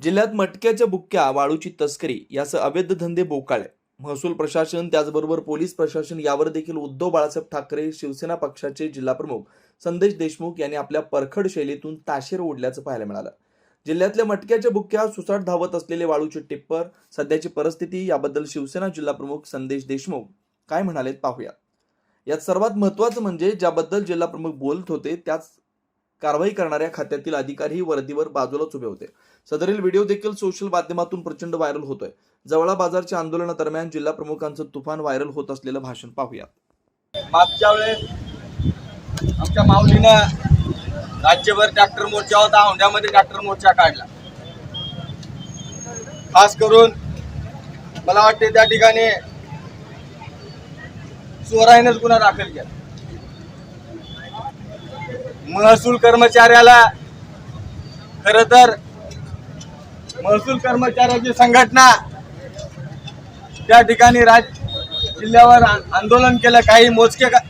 जिल्ह्यात मटक्याच्या बुक्क्या वाळूची तस्करी यासह अवैध धंदे बोकाळे. महसूल प्रशासन त्याचबरोबर पोलीस प्रशासन यावर देखील उद्धव बाळासाहेब ठाकरे शिवसेना पक्षाचे जिल्हाप्रमुख संदेश देशमुख यांनी आपल्या परखड शैलीतून ताशेर ओढल्याचं पाहायला मिळालं. जिल्ह्यातल्या मटक्याच्या बुक्क्या सुसाट धावत असलेले वाळूचे टिप्पर सध्याची परिस्थिती याबद्दल शिवसेना जिल्हाप्रमुख संदेश देशमुख काय म्हणालेत पाहूया. यात सर्वात महत्त्वाचं म्हणजे ज्याबद्दल जिल्हाप्रमुख बोलत होते त्याच कारवाई करणाऱ्या खात्यातील अधिकारी वर्दीवर बाजूलाच उभे होते. सदरील व्हिडिओ देखील सोशल माध्यमातून प्रचंड व्हायरल होतोय. जवळा बाजारच्या आंदोलनादरम्यान जिल्हा प्रमुखांचं तुफान व्हायरल होत असलेलं भाषण पाहूया मागच्या वेळेस आमच्या माऊलीनं राज्यभर ट्रॅक्टर मोर्चा होता औंढ्यामध्ये ट्रॅक्टर मोर्चा काढला. खास करून मला वाटते त्या ठिकाणी चोरायनंच गुन्हा दाखल केला. महसूल कर्मचाऱ्याला खर तर महसूल कर्मचाऱ्याची संघटना त्या ठिकाणी राज जिल्ह्यावर आंदोलन केलं काही मोजके का-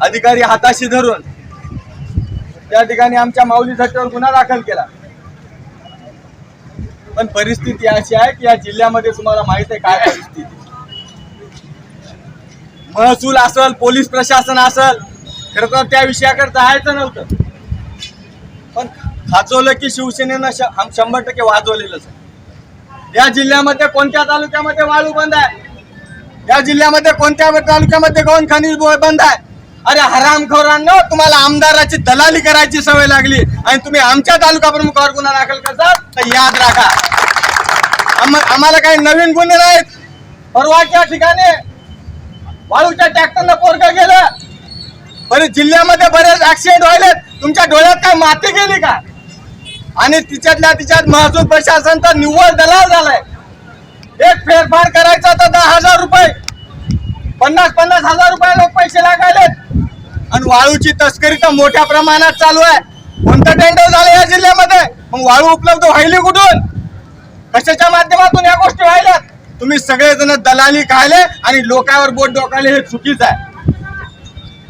अधिकारी हाताशी धरून त्या ठिकाणी आमच्या माऊली सट्ट्यावर गुन्हा दाखल केला. पण परिस्थिती अशी आहे की या जिल्ह्यामध्ये तुम्हाला माहीत आहे काय परिस्थिती. महसूल असल पोलीस प्रशासन असल खरं तर त्या विषयाकडे जायचं नव्हतं. पण खाचवलं की शिवसेनेनं श- शंभर टक्के वाजवलेलंच या जिल्ह्यामध्ये कोणत्या तालुक्यामध्ये वाळू बंद आहे? या जिल्ह्यामध्ये कोणत्या तालुक्यामध्ये गौण खनिज बंद आहे? अरे हरामखोरांनो तुम्हाला आमदाराची दलाली करायची सवय लागली आणि तुम्ही आमच्या तालुका प्रमुखावर गुन्हा दाखल करतात तर याद राखा. आम्हाला काही नवीन गुन्हे नाहीत. परवाच्या ठिकाणी वाळूच्या ट्रॅक्टरनं पोरग गेलं. बरे जिल्ह्यामध्ये बरेच ऍक्सिडेंट व्हायलेत. तुमच्या डोळ्यात काय माती गेली का? आणि तिच्यातल्या तिच्यात महसूल प्रशासन तर निव्वळ दलाल झालाय. एक फेरफार करायचा तर दहा हजार रुपये. पन्नास पन्नास हजार रुपये लोक पैसे लागायलेत. आणि वाळूची तस्करी तर मोठ्या प्रमाणात चालू आहे. कोणतं टेंडर झालं या जिल्ह्यामध्ये? मग वाळू उपलब्ध व्हायली कुठून? कशाच्या माध्यमातून या गोष्टी व्हायल्यात? तुम्ही सगळेजण दलाली खायले आणि लोकांवर बोट डोकायले हे चुकीचं आहे.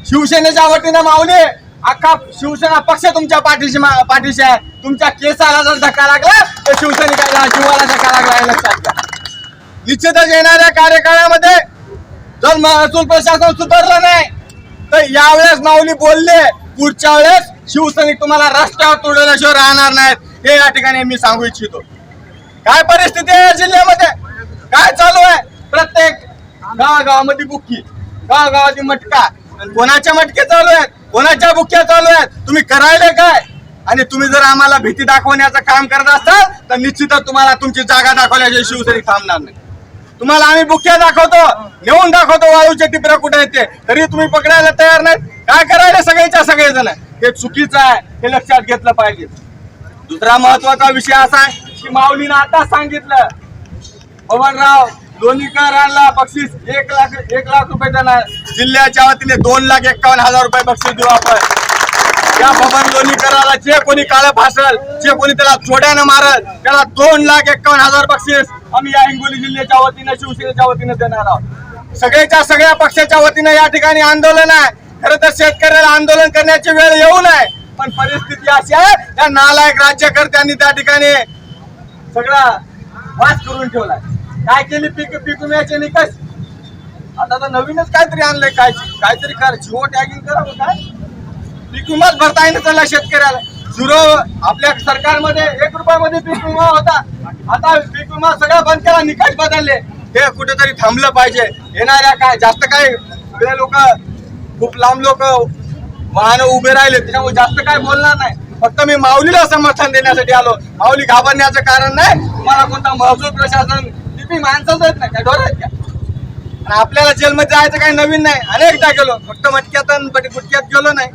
शिवसेनेच्या वतीनं माऊली अख्खा शिवसेना पक्ष तुमच्या पाठीशी पाठीशी आहे. तुमच्या केसाला जर धक्का लागला तर शिवसैनिकाला जीवाला धक्का लागला हे लक्षात घ्या. निश्चितच येणाऱ्या कार्यकाळामध्ये जर महसूल प्रशासन सुधारलं नाही तर यावेळेस माऊली बोलले पुढच्या वेळेस शिवसैनिक तुम्हाला रस्त्यावर तोडल्याशिवाय राहणार नाहीत. हे या ठिकाणी मी सांगू इच्छितो. काय परिस्थिती आहे या जिल्ह्यामध्ये? काय चालू आहे? प्रत्येक गावागावामध्ये बुक्की गावागावाची मटका कोणाच्या मटके चालू आहेत? कोणाच्या बुक्या चालू आहेत? तुम्ही करायले काय? आणि तुम्ही जर आम्हाला भीती दाखवण्याचं काम करत असाल तर निश्चितच तुम्हाला तुमची जागा दाखवल्याशिवाय शिवसेना थांबणार नाही. तुम्हाला आम्ही बुक्या दाखवतो नेऊन दाखवतो वाळूचे टिपरा कुठे येते तरी तुम्ही पकडायला तयार नाही काय करायला सगळ्याच्या सगळेजण? हे चुकीचं आहे हे लक्षात घेतलं पाहिजे. दुसरा महत्त्वाचा विषय असा आहे की माऊलीनं आता सांगितलं पवनराव लोणीकरांना बक्षीस एक लाख एक लाख रुपये देणार. जिल्ह्याच्या वतीने दोन लाख एक्कावन्न हजार रुपये बक्षीस देऊ आपण. या भवन लोणीकराला जे कोणी काळं फासल जे कोणी त्याला चोड्यानं मारल त्याला दोन लाख एक्कावन्न हजार बक्षीस आम्ही या हिंगोली जिल्ह्याच्या वतीनं शिवसेनेच्या वतीनं देणार आहोत. सगळ्याच्या सगळ्या पक्षाच्या वतीनं या ठिकाणी आंदोलन आहे. खरं तर शेतकऱ्याला आंदोलन करण्याची वेळ येऊ नये. पण परिस्थिती अशी आहे त्या नालायक राज्यकर्त्यांनी त्या ठिकाणी सगळा वास करून ठेवलाय. काय केली पीक पीक विम्याचे निकास आता तर नवीनच काहीतरी आणलंय काय? काहीतरी कर जिओ टॅगिंग करावं काय? पीक विमाच भरता येईल चालला शेतकऱ्याला. झिरो आपल्या सरकारमध्ये एक रुपयामध्ये पीक विमा होता. आता पीक विमा सगळं बंद करा निकास बदलले. हे कुठेतरी थांबलं पाहिजे. येणाऱ्या काय जास्त काय लोक खूप लांब लोक वाहन उभे राहिले त्याच्यामुळे जास्त काय बोलणार नाही. फक्त मी माऊलीला समर्थन देण्यासाठी आलो. माऊली घाबरण्याचं कारण नाही. मला कोणता महसूल प्रशासन तुम्ही माणसाच आहेत ना काय डोर आहेत का आणि आपल्याला जेलमध्ये जायचं काही नवीन नाही. अनेकदा गेलो. फक्त मटक्यात आणि गुटक्यात गेलो नाही.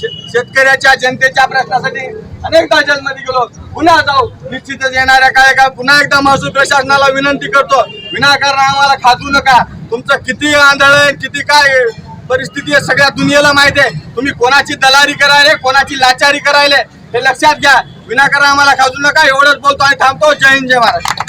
शे- शेतकऱ्याच्या जनतेच्या प्रश्नासाठी अनेकदा जेलमध्ये गेलो. पुन्हा जाऊ. निश्चितच येणाऱ्या काय का पुन्हा एकदा महसूल प्रशासनाला विनंती करतो. विनाकारण आम्हाला खाजू नका. तुमचं किती आंधळ आहे किती काय परिस्थिती आहे सगळ्या दुनियेला माहिती आहे. तुम्ही कोणाची दलारी करायले कोणाची लाचारी करायले हे लक्षात घ्या. विनाकारण आम्हाला खाजू नका. एवढंच बोलतो आणि थांबतो. जय हिंद जय महाराज